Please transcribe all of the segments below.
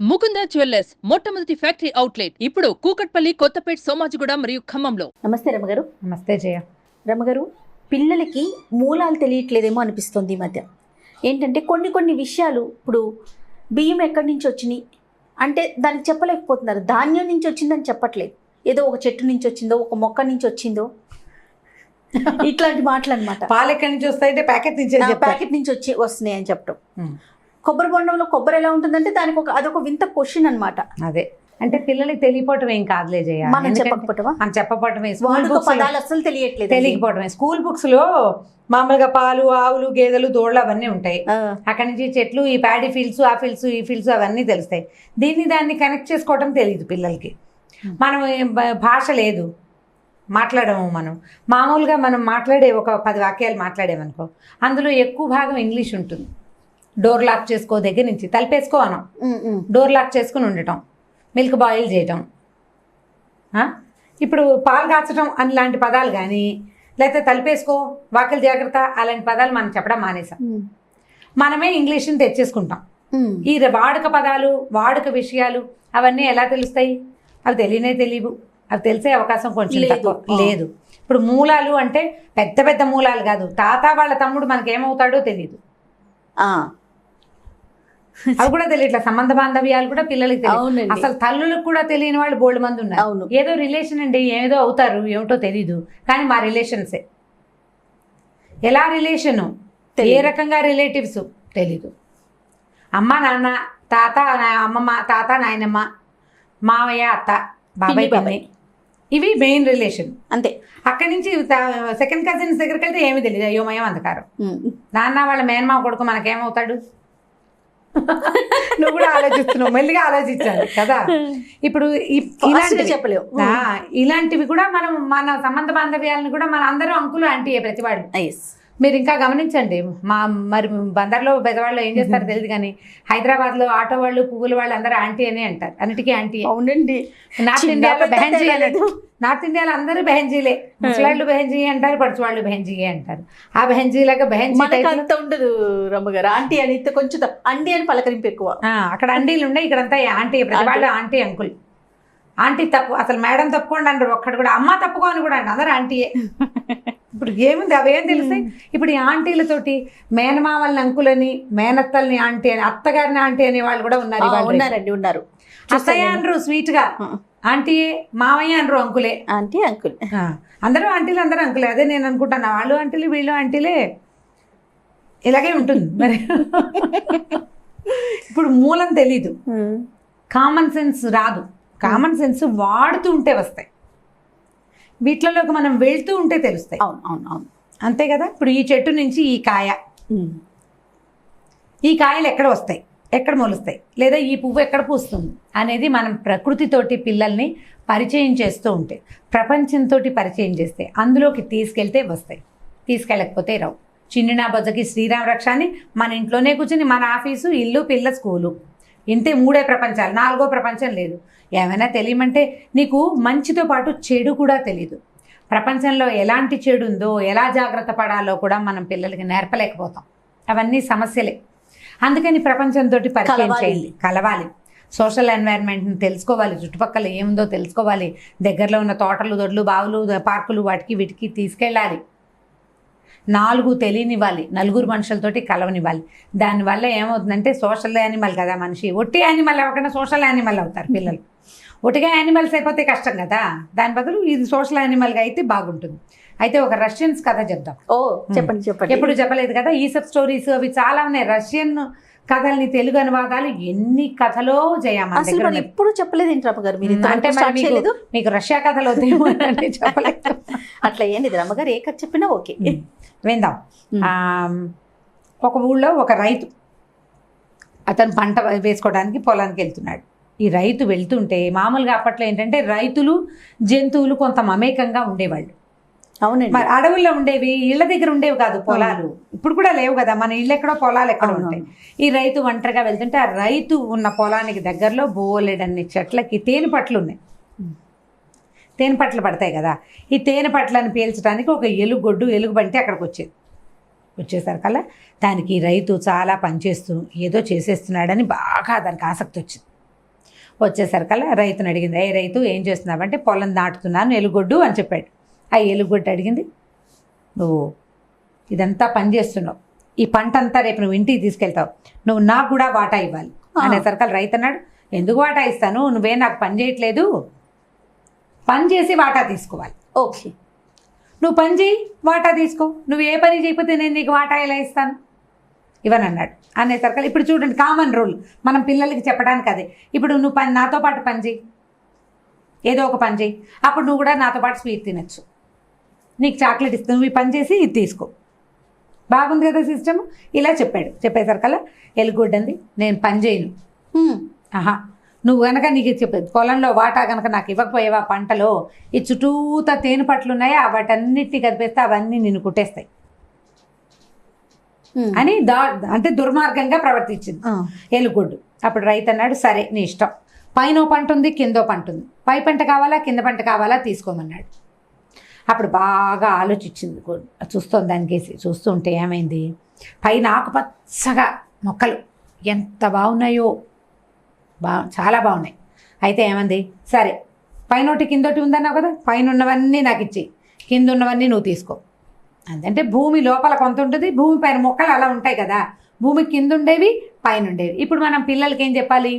Mukunda jewellers మొట్టమొదటి factory outlet ఇప్పుడు కూకట్పల్లి కొత్తపేట్ సోమాజిగూడ మరియు ఖమ్మంలో. నమస్తే రమగారు. నమస్తే జయ. రమగారు పిల్లలకి మూలాలు తెలియట్లేదేమో అనిపిస్తుంది ఈ మధ్య. ఏంటంటే కొన్ని కొన్ని విషయాలు ఇప్పుడు బియ్యం ఎక్కడి నుంచి వచ్చినాయి? అంటే దానికి చెప్పలేకపోతున్నారు. ధాన్యం నుంచి వచ్చిందని చెప్పట్లేదు. ఏదో ఒక చెట్టు నుంచి వచ్చిందో ఒక మొక్క నుంచి వచ్చిందో. ఇట్లాంటి మాటలు అనమాట పాలు ఎక్కడి నుంచి వస్తాయంటే ప్యాకెట్ నుంచి. ప్యాకెట్ నుంచి వచ్చి వస్తున్నాయి అని చెప్పడం కొబ్బరి బొండంలో కొబ్బరి ఎలా ఉంటుందంటే దానికి ఒక అదొక వింత క్వశ్చన్ అనమాట అదే. అంటే పిల్లలకి తెలియపోవటం ఏం కాదులే జయ. మనం చెప్పకపోవటమా? మనం చెప్పపోవటమే స్కూల్ పదాలు అస్సలు తెలియట్లేదు తెలియకపోవటమే స్కూల్ బుక్స్లో మామూలుగా పాలు ఆవులు గేదెలు దూడలు అవన్నీ ఉంటాయి. అక్కడి నుంచి చెట్లు ఈ ప్యాడీ ఫీల్డ్స్ ఆ ఫీల్డ్స్ ఈ ఫీల్డ్స్ అవన్నీ తెలుస్తాయి. దీన్ని దాన్ని కనెక్ట్ చేసుకోవటం తెలియదు పిల్లలకి. మనం ఏ భ- భాష లేదు. మాట్లాడము మనం. మామూలుగా మనం మాట్లాడే ఒక పది వాక్యాలు మాట్లాడేమనుకో అందులో ఎక్కువ భాగం ఇంగ్లీష్ ఉంటుంది. డోర్ లాక్ చేసుకో దగ్గర నుంచి. తలిపేసుకో అనం. డోర్ లాక్ చేసుకుని ఉండటం. మిల్క్ బాయిల్ చేయటం? ఇప్పుడు పాలు కాచటం అని లాంటి పదాలు కానీ లేకపోతే తలిపేసుకో వాకిలి జాగ్రత్త అలాంటి పదాలు మనం చెప్పడం మానేసాం. మనమే ఇంగ్లీష్ని తెచ్చేసుకుంటాం. ఈ వాడుక పదాలు వాడుక విషయాలు అవన్నీ ఎలా తెలుస్తాయి? అవి తెలియనే తెలియవు. అవి తెలిసే అవకాశం కొంచెం లేదు. తక్కువ. ఆ. లేదు. ఇప్పుడు మూలాలు అంటే పెద్ద పెద్ద మూలాలు కాదు. తాత వాళ్ళ తమ్ముడు మనకి ఏమవుతాడో తెలియదు అవి కూడా తెలియట్లేదు సంబంధ బాంధవ్యాలు కూడా పిల్లలకి తెలియదు. అసలు తల్లులకు కూడా తెలియని వాళ్ళు బోల్డ్ మంది ఉన్నారు. ఏదో రిలేషన్ అండి ఏదో అవుతారు ఏమిటో తెలీదు. కానీ మా రిలేషన్సే ఎలా రిలేషను ఏ. రకంగా రిలేటివ్స్ తెలీదు. అమ్మ నాన్న తాత అమ్మమ్మ తాత నాయనమ్మ మావయ్య అత్త బాబాయ్ బాబాయ్. ఇవి మెయిన్ రిలేషన్ అంతే. అక్కడి నుంచి సెకండ్ కజిన్స్ దగ్గరికి వెళ్తే ఏమీ తెలియదు అయోమయం అంధకారం. నాన్న వాళ్ళ మేనమావ కొడుకు మనకేమవుతాడు? నువ్వు కూడా ఆలోచిస్తున్నావు. మెల్లిగా ఆలోచించాలి కదా? ఇప్పుడు ఇలాంటివి చెప్పలేవు. ఇలాంటివి కూడా మనం మన సంబంధ బాంధవ్యాలను కూడా మన అందరూ అంకులు ఆంటీ ప్రతివాడు. మీరు ఇంకా గమనించండి. మా మరి బందర్లో పెద్దవాళ్ళు ఏం చేస్తారో తెలియదు కానీ హైదరాబాద్లో ఆటో వాళ్ళు పువ్వుల వాళ్ళు అందరూ ఆంటీ అని అంటారు. అన్నిటికీ ఆంటీ అవునండి. నార్త్ ఇండియాలో బెహంజీ. నార్త్ ఇండియాలో అందరూ బెహంజీలే ముసలాళ్ళు బెహంజీ అంటారు పడుచువాళ్ళు బెహంజీ అంటారు. ఆ బెహంజీ మనకు టైప్లో అంత ఉండదు రమ్మగారు ఆంటీ అని కొంచెం. అండి అని పలకరింపు ఎక్కువ. అక్కడ అండీలు ఉండే ఇక్కడంతా ఆంటీ ప్రతి వాళ్ళు ఆంటీ అంకుల్. ఆంటీ తప్పు అసలు మేడం తప్పుకోండి అంటారు. ఒక్కడు కూడా అమ్మ తప్పుకో అని కూడా అంటారు అందరూ ఆంటీయే. ఇప్పుడు ఏముంది? అవేం తెలుస్తాయి ఇప్పుడు ఈ ఆంటీలతోటి మేనమామల్ని అంకులని మేనత్తల్ని ఆంటీ అని అత్తగారిని ఆంటీ అనే వాళ్ళు కూడా ఉన్నారు. ఉన్నారండి ఉన్నారు. అత్తయ్య అనరు స్వీట్గా ఆ. ఆంటీయే మావయ్య అనరు అంకులే. Aunty uncle. అందరూ ఆంటీలు అందరూ అంకులే. అదే నేను అనుకుంటాను వాళ్ళు ఆంటీలు వీళ్ళు ఆంటీలే. ఇలాగే ఉంటుంది మరి. ఇప్పుడు మూలం తెలీదు. కామన్ సెన్స్ రాదు. కామన్ సెన్స్ వాడుతూ ఉంటే వస్తాయి వీటిలోకి మనం వెళ్తూ ఉంటే తెలుస్తాయి. అవును అవును అవును. అంతే కదా? ఇప్పుడు ఈ చెట్టు నుంచి ఈ కాయ. ఈ కాయలు ఎక్కడ వస్తాయి? ఎక్కడ మొలుస్తాయి? లేదా ఈ పువ్వు ఎక్కడ పూస్తుంది? అనేది మనం ప్రకృతితోటి పిల్లల్ని పరిచయం చేస్తూ ఉంటే ప్రపంచంతో పరిచయం చేస్తే అందులోకి తీసుకెళ్తే వస్తాయి. తీసుకెళ్ళకపోతే రావు. చిన్న బొజ్జకి శ్రీరామ రక్ష అని మన ఇంట్లోనే కూర్చుని మన ఆఫీసు ఇల్లు పిల్ల స్కూలు. ఇంతే మూడే ప్రపంచాలు నాలుగో ప్రపంచం లేదు. ఏమైనా తెలియమంటే నీకు మంచితో పాటు చెడు కూడా తెలియదు ప్రపంచంలో ఎలాంటి చెడు ఉందో ఎలా జాగ్రత్త పడాలో కూడా మనం పిల్లలకి నేర్పలేకపోతాం. అవన్నీ సమస్యలే. అందుకని ప్రపంచంతో పరిచయం. చేయండి. కలవాలి. సోషల్ ఎన్వైరన్మెంట్ని తెలుసుకోవాలి. చుట్టుపక్కల ఏముందో తెలుసుకోవాలి. దగ్గరలో ఉన్న తోటలు దొడ్లు బావులు పార్కులు వాటికి వీటికి తీసుకెళ్ళాలి. నాలుగు తెలియనివ్వాలి. నలుగురు మనుషులతోటి కలవనివ్వాలి. దానివల్ల ఏమవుతుందంటే సోషల్ యానిమల్ కదా మనిషి. ఒట్టి యానిమల్ అవ్వకుండా సోషల్ యానిమల్ అవుతారు పిల్లలు. ఒట్టిగా యానిమల్స్ అయిపోతే కష్టం కదా. దాని బదులు ఇది సోషల్ యానిమల్గా అయితే బాగుంటుంది. అయితే ఒక రష్యన్స్ కథ చెప్దాం. ఓ చెప్పండి చెప్పండి. ఎప్పుడు చెప్పలేదు కదా? ఈసప్ స్టోరీస్ అవి చాలా ఉన్నాయి. రష్యన్ కథల్ని తెలుగు అనువాదాలు ఎన్ని కథలో జయ మన అసలు. ఎప్పుడు చెప్పలేదు రమ్మగారు మీరు ఇంతవరకు అంటే మరి start మీకు రష్యా కథలు చెప్పలేదు. అట్లా ఏం లేదు. రమ్మగారు ఏ కథ చెప్పినా ఓకే. విందాం. ఒక ఊళ్ళో ఒక రైతు అతను పంట వేసుకోవడానికి పొలానికి వెళ్తున్నాడు. ఈ రైతు వెళ్తుంటే మామూలుగా అప్పట్లో ఏంటంటే రైతులు జంతువులు కొంత మమేకంగా ఉండేవాళ్ళు. అవునండి. మరి అడవుల్లో ఉండేవి ఇళ్ళ దగ్గర ఉండేవి కాదు పొలాలు. ఇప్పుడు కూడా లేవు కదా మన ఇళ్ళు ఎక్కడో పొలాలు ఎక్కడ. ఉంటాయి. ఈ రైతు ఒంటరిగా వెళ్తుంటే ఆ రైతు ఉన్న పొలానికి దగ్గరలో బోలెడన్ని చెట్లకి తేనె పట్లు ఉన్నాయి. తేనె పట్లు పడతాయి కదా ఈ తేనె పట్లను పీల్చడానికి ఒక ఎలుగొడ్డు ఎలుగుబంటి అక్కడికి వచ్చేది. వచ్చేసరికల్లా దానికి రైతు చాలా పనిచేస్తూ ఏదో చేసేస్తున్నాడని బాగా దానికి ఆసక్తి వచ్చింది. వచ్చేసరికల్లా రైతుని అడిగింది ఏ రైతు ఏం చేస్తున్నావంటే పొలం నాటుతున్నాను ఎలుగొడ్డు అని చెప్పాడు. ఆ ఎలుగొడ్డు అడిగింది నువ్వు ఇదంతా పని చేస్తున్నావు. ఈ పంట అంతా రేపు నువ్వు ఇంటికి తీసుకెళ్తావు. నువ్వు నాకు కూడా వాటా ఇవ్వాలి. ఆ. అనేసరికల్ రైతు అన్నాడు ఎందుకు వాటా ఇస్తాను? నువ్వే నాకు పని చేయట్లేదు. పని చేసి వాటా తీసుకోవాలి. ఓకే. నువ్వు పని చేయి వాటా తీసుకో. నువ్వు ఏ పని చేయకపోతే నేను నీకు వాటా ఎలా ఇస్తాను? ఇవని అన్నాడు. అనేసరికి ఇప్పుడు చూడండి కామన్ రూల్ మనం పిల్లలకి చెప్పడానికి అదే. ఇప్పుడు నువ్వు పని నాతో పాటు పని చేయి. ఏదో ఒక పని చేయి. అప్పుడు నువ్వు కూడా నాతో పాటు స్వీట్ తినచ్చు. నీకు చాక్లెట్ ఇస్తాను నువ్వు ఈ పని చేసి ఇది తీసుకో. బాగుంది కదా సిస్టమ్? ఇలా చెప్పాడు. చెప్పేసరికల్లా ఎలుగుడ్డంది నేను పని చేయను. ఆహా. నువ్వు కనుక నీకు చెప్పేది పొలంలో వాటా కనుక నాకు ఇవ్వకపోయేవా పంటలో ఈ చుట్టూత తేనె పట్లు ఉన్నాయా? వాటన్నిటిని కదిపేస్తే అవన్నీ నిన్ను కుట్టేస్తాయి. అని దా అంటే దుర్మార్గంగా ప్రవర్తించింది. ఎలుగుడ్డు అప్పుడు రైతు అన్నాడు సరే నీ ఇష్టం. పైన పంట ఉంది కిందో పంట ఉంది. పై పంట కావాలా కింద పంట కావాలా తీసుకోమన్నాడు. అప్పుడు బాగా ఆలోచించింది చూస్తుంది దానికేసి చూస్తుంటే ఏమైంది? పైన ఆకుపచ్చగా మొక్కలు ఎంత బాగున్నాయో. బా చాలా బాగున్నాయి. అయితే ఏమంది? సరే పైనోటి కిందోటి ఉందన్నావు కదా పైన ఉన్నవన్నీ నాకు ఇచ్చి కింద ఉన్నవన్నీ నువ్వు తీసుకో. అదంటే భూమి లోపల కొంత ఉంటుంది భూమి పైన మొక్కలు అలా ఉంటాయి కదా. భూమి కింద ఉండేవి పైన ఉండేవి ఇప్పుడు మనం పిల్లలకి ఏం చెప్పాలి?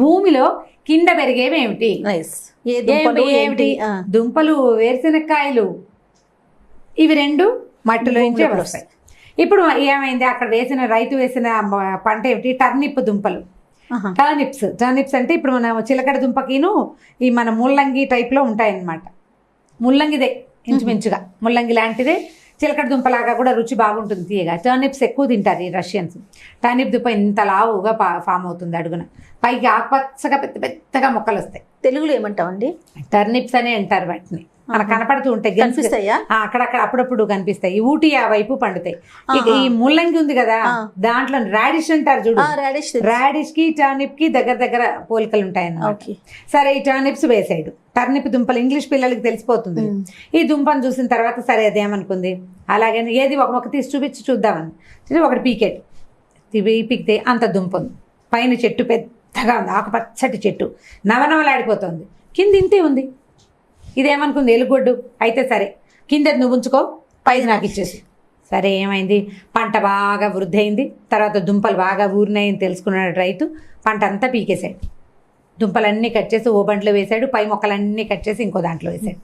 భూమిలో కింద పెరిగేవి ఏమిటి? నైస్ ఏ దుంపలు వేరుశనక్కాయలు. ఇవి రెండు మట్టిలో వస్తాయి. ఇప్పుడు ఏమైంది? అక్కడ వేసిన రైతు వేసిన పంట ఏమిటి? టర్నిప్ దుంపలు. టర్నిప్స్. టర్నిప్స్ అంటే ఇప్పుడు మన చిలకడ దుంపకిను ఈ మన ముల్లంగి టైప్లో ఉంటాయన్నమాట. ముల్లంగిదే ఇంచుమించుగా. ముల్లంగి లాంటిదే. చిలకడ దుంపలాగా కూడా రుచి బాగుంటుంది తీయగా. టర్నిప్స్ ఎక్కువ తింటారు ఈ రష్యన్స్. టర్నిప్ దుంప ఇంత లావుగా ఫామ్ అవుతుంది అడుగున. పైకి ఆకుపచ్చగా పెద్ద పెద్దగా మొక్కలు వస్తాయి తెలుగులో ఏమంటామండి టర్నిప్స్ అనే అంటారు వాటిని. మనకు కనపడుతూ ఉంటాయి. కనిపిస్తాయా? అక్కడక్కడ అప్పుడప్పుడు కనిపిస్తాయి. ఈ ఊటీ ఆ వైపు పండుతాయి. ఇక. ఈ ముల్లంగి ఉంది కదా. దాంట్లో రాడిష్ అంటారు చూడు. రాడిష్ రాడిష్కి టర్నిప్కి దగ్గర దగ్గర పోలికలు ఉంటాయి అన్నమాట సరే ఈ టర్నిప్స్ వేసాడు టర్నిప్ దుంపలు ఇంగ్లీష్ పిల్లలకి తెలిసిపోతుంది. ఈ దుంపను చూసిన తర్వాత సరే అదేమనుకుంది అలాగే ఏది ఒక మొక్క తీసి చూపించి చూద్దామని. ఒకటి పీకెట్ పీకితే అంత దుంప ఉంది. పైన చెట్టు పెద్దగా ఉంది. ఆకుపచ్చటి చెట్టు. నవనవలాడిపోతుంది. కింద ఇంతే ఉంది. ఇదేమనుకుంది? ఎలుగొడ్డు. అయితే సరే కింద నువ్వు ఉంచుకో పైది నాకు ఇచ్చేసి. సరే ఏమైంది? పంట బాగా వృద్ధి అయింది తర్వాత దుంపలు బాగా ఊరినాయని తెలుసుకున్నాడు రైతు. పంట అంతా పీకేశాడు. దుంపలన్నీ కట్ చేసి ఓ బంట్లో వేశాడు. పై మొక్కలన్నీ కట్ చేసి ఇంకో దాంట్లో వేశాడు.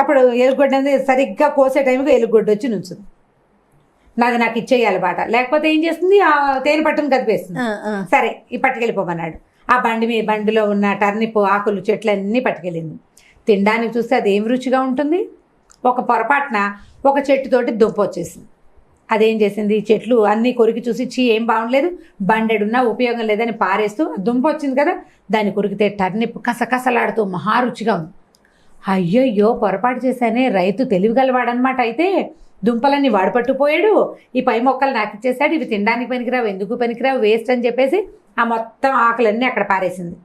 అప్పుడు ఎలుగొడ్డు అనేది సరిగ్గా కోసే టైంకి ఎలుగొడ్డు వచ్చి నుంచుంది. నాది నాకు ఇచ్చేయాలి బాట. లేకపోతే ఏం చేస్తుంది? ఆ తేనె పట్టును కదిపేస్తుంది. సరే ఈ పట్టుకెళ్ళిపోమన్నాడు. ఆ బండి మీ బండిలో ఉన్న టర్నిప్ ఆకులు చెట్లన్నీ పట్టుకెళ్ళింది. తినడానికి చూస్తే అది ఏం రుచిగా ఉంటుంది? ఒక పొరపాటున ఒక చెట్టుతోటి దుంప వచ్చేసింది. అదేం చేసింది? చెట్లు అన్నీ కొరికి చూసి చీ ఏం బాగుండలేదు. బండెడున్నా ఉపయోగం లేదని పారేస్తూ దుంప వచ్చింది కదా? దాన్ని కొరికితే టర్నిప్ కసకసలాడుతూ మహారుచిగా ఉంది. అయ్యయ్యో పొరపాటు చేశానే రైతు తెలివిగలవాడనమాట అయితే. దుంపలన్నీ వాడు పట్టుపోయాడు ఈ పై మొక్కలు నాకు ఇచ్చేసాడు ఇవి తినడానికి పనికిరావు ఎందుకు పనికిరావు వేస్ట్ అని చెప్పేసి ఆ మొత్తం ఆకులన్నీ అక్కడ పారేసింది.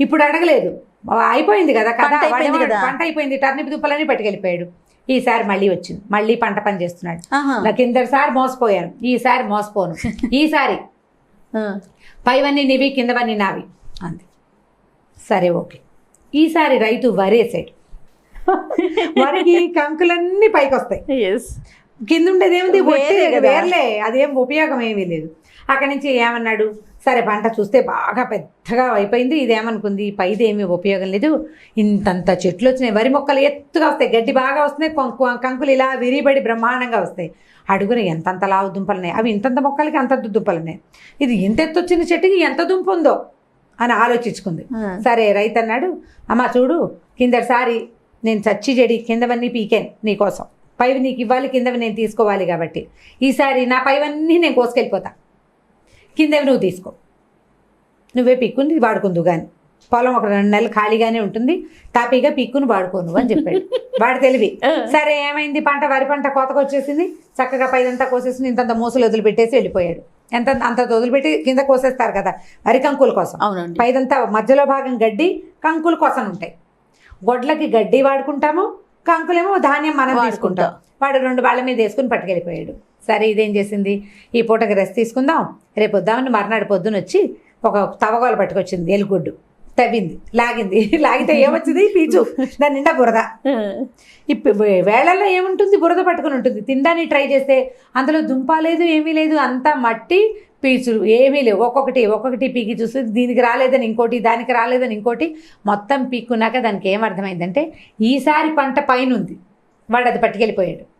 ఇప్పుడు అడగలేదు. అయిపోయింది కదా కదా. పంట అయిపోయింది. టర్నిప్ దుంపలన్నీ పట్టుకెళ్ళిపోయాడు. ఈసారి మళ్ళీ వచ్చింది. మళ్ళీ పంట పని చేస్తున్నాడు. నాకు ఇందరిసారి మోసపోయాను. ఈసారి మోసపోను. ఈసారి. పైవన్నీ నీవి కిందవన్నీ నావి అంది. సరే ఓకే. ఈసారి రైతు వరేసాడు. వరికి కంకులన్నీ పైకి వస్తాయి Yes. కింద ఉండేది ఏమిటి వేరే ఒట్టిదే కదా. వేర్లే. అదేం ఉపయోగం ఏమీ లేదు. అక్కడి నుంచి ఏమన్నాడు? సరే పంట చూస్తే బాగా పెద్దగా అయిపోయింది. ఇదేమనుకుంది? పైది ఏమీ ఉపయోగం లేదు. ఇంతంత చెట్లు వచ్చినాయి. వరి మొక్కలు ఎత్తుగా వస్తాయి. గడ్డి బాగా వస్తున్నాయి. కంకులు ఇలా విరిబడి బ్రహ్మాండంగా వస్తాయి. అడుగున ఎంతంత లావు దుంపలు ఉన్నాయి? అవి ఇంతంత మొక్కలకి అంత దుంపలు ఉన్నాయి. ఇది ఇంత ఎత్తు వచ్చిన చెట్టుకి ఎంత దుంప ఉందో అని ఆలోచించుకుంది. సరే రైతు అన్నాడు అమ్మ చూడు కిందసారి నేను చచ్చి చెడి కిందవన్నీ పీకాను నీకోసం పైవి నీకు ఇవ్వాలి కిందవి నేను తీసుకోవాలి కాబట్టి. ఈసారి నా పైవన్నీ నేను కోసుకెళ్ళిపోతా. కిందవి నువ్వు తీసుకో. నువ్వే పిక్కుని వాడుకుందు కానీ పొలం ఒక రెండు నెలలు ఖాళీగానే ఉంటుంది తాపీగా పిక్కుని వాడుకోను అని చెప్పాడు. వాడు తెలివి. సరే ఏమైంది? పంట వరి పంట కోతకు వచ్చేసింది చక్కగా పైదంతా కోసేసి ఇంతంత మూసలు వదిలిపెట్టేసి వెళ్ళిపోయాడు. ఎంత అంత వదిలిపెట్టి కింద కోసేస్తారు కదా వరి కంకుల కోసం. అవునండి. పైదంతా మధ్యలో భాగం గడ్డి కంకులు కోసం ఉంటాయి. గొడ్లకి గడ్డి వాడుకుంటాము కంకులేమో ధాన్యం మనం తీసుకుంటాం. వాడుకుంటాం. వాడు రెండు వాళ్ళ మీద వేసుకుని పట్టుకెళ్ళిపోయాడు. సరే ఇదేం చేసింది? ఈ పూటకి రెస్ట్ తీసుకుందాం. రేపు వద్దామని మర్నాడు పొద్దున వచ్చి ఒక తవగోలు పట్టుకొచ్చింది ఎలుగుడ్డు. తవ్వింది లాగింది. లాగితే ఏమొచ్చింది? పీచు. దాని నిండా బురద. ఇప్పుడు వేళల్లో ఏముంటుంది? బురద పట్టుకుని ఉంటుంది. తినడానికి ట్రై చేస్తే అందులో దుంప లేదు ఏమీ లేదు అంతా మట్టి పీచులు ఏమీ లేవు. ఒక్కొక్కటి ఒక్కొక్కటి పీకి చూస్తే దీనికి రాలేదని ఇంకోటి దానికి రాలేదని ఇంకోటి మొత్తం పీక్కున్నాక దానికి ఏం అర్థమైందంటే ఈసారి పంట పైన ఉంది వాడు అది పట్టుకెళ్ళిపోయాడు.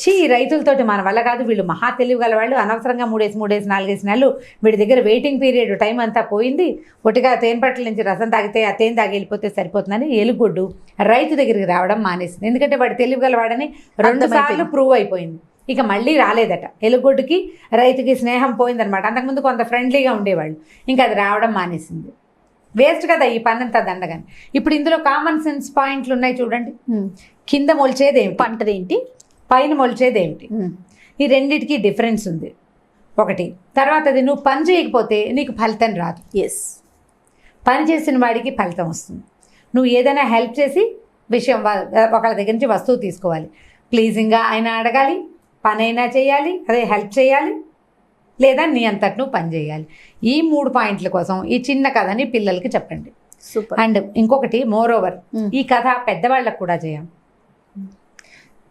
చీ ఈ రైతులతోటి మన వల్ల కాదు వీళ్ళు మహా తెలివి గల వాళ్ళు అనవసరంగా మూడేసి మూడేసి నాలుగేసి నెలలు వీడి దగ్గర వెయిటింగ్ పీరియడ్ టైం అంతా పోయింది. ఒట్టిగా తేనె పట్ల నుంచి రసం తాగితే ఆ తేనె తాగి వెళ్ళిపోతే సరిపోతుందని ఎలుగొడ్డు రైతు దగ్గరికి రావడం మానేసింది. ఎందుకంటే వాడు తెలివి గలవాడని రెండు సార్లు. ప్రూవ్ అయిపోయింది. ఇక మళ్ళీ రాలేదట. ఎలుగొడ్డుకి రైతుకి స్నేహం పోయిందనమాట అంతకుముందు కొంత ఫ్రెండ్లీగా ఉండేవాళ్ళు. ఇంకా అది రావడం మానేసింది. వేస్ట్ కదా ఈ పనంతా దండగాని. ఇప్పుడు ఇందులో కామన్ సెన్స్ పాయింట్లు ఉన్నాయి చూడండి. కింద మొలిచేది పంటదేంటి పైన మొలిచేది ఏమిటి? ఈ రెండిటికి డిఫరెన్స్ ఉంది. ఒకటి తర్వాత అది నువ్వు పని చేయకపోతే నీకు ఫలితం రాదు. ఎస్ పని చేసిన వాడికి ఫలితం వస్తుంది. నువ్వు ఏదైనా హెల్ప్ చేసి విషయం ఒకళ్ళ దగ్గర నుంచి వస్తువు తీసుకోవాలి. ప్లీజింగ్గా ఆయన అడగాలి పని అయినా చేయాలి అదే హెల్ప్ చేయాలి లేదా నీ అంతటి నువ్వు పని చేయాలి. ఈ మూడు పాయింట్ల కోసం ఈ చిన్న కథని పిల్లలకి చెప్పండి. సూపర్ అండ్ ఇంకొకటి మోర్ ఓవర్. ఈ కథ పెద్దవాళ్ళకు కూడా చేయం.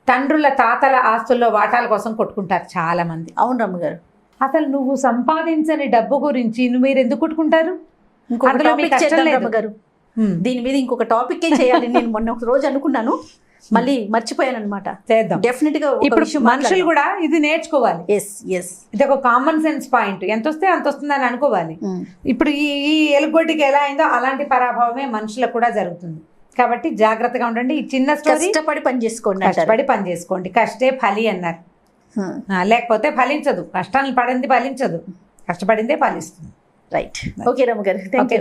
తండ్రుల తాతల ఆస్తుల్లో వాటాల కోసం కొట్టుకుంటారు చాలా మంది అవును రమ్మ గారు. అసలు నువ్వు సంపాదించని డబ్బు గురించి నువ్వు మీరు ఎందుకు కొట్టుకుంటారు? అందులో మీకు గారు. దీని మీద ఇంకొక టాపిక్ చేయాలి. నేను మొన్న ఒక రోజు అనుకున్నాను. మళ్ళీ మర్చిపోయాను అనమాట చేద్దాం. డెఫినెట్గా ఇప్పుడు మనుషులు కూడా ఇది నేర్చుకోవాలి. ఎస్ ఎస్ ఇది ఒక కామన్ సెన్స్ పాయింట్ ఎంత వస్తే అంత వస్తుందని అనుకోవాలి. ఇప్పుడు ఈ ఈ ఎలుగొడ్డికి ఎలా అయిందో అలాంటి పరాభవమే మనుషులకు కూడా జరుగుతుంది. కాబట్టి జాగ్రత్తగా ఉండండి. ఈ చిన్న స్టోరీ కష్టపడి పని చేసుకోండి కష్టపడి పని చేసుకోండి. కష్టే ఫలి అన్నారు. లేకపోతే ఫలించదు. కష్టాన్ని పడింది ఫలించదు. కష్టపడిందే ఫలిస్తుంది. రైట్ ఓకే రమ్మ గారు. ఓకే.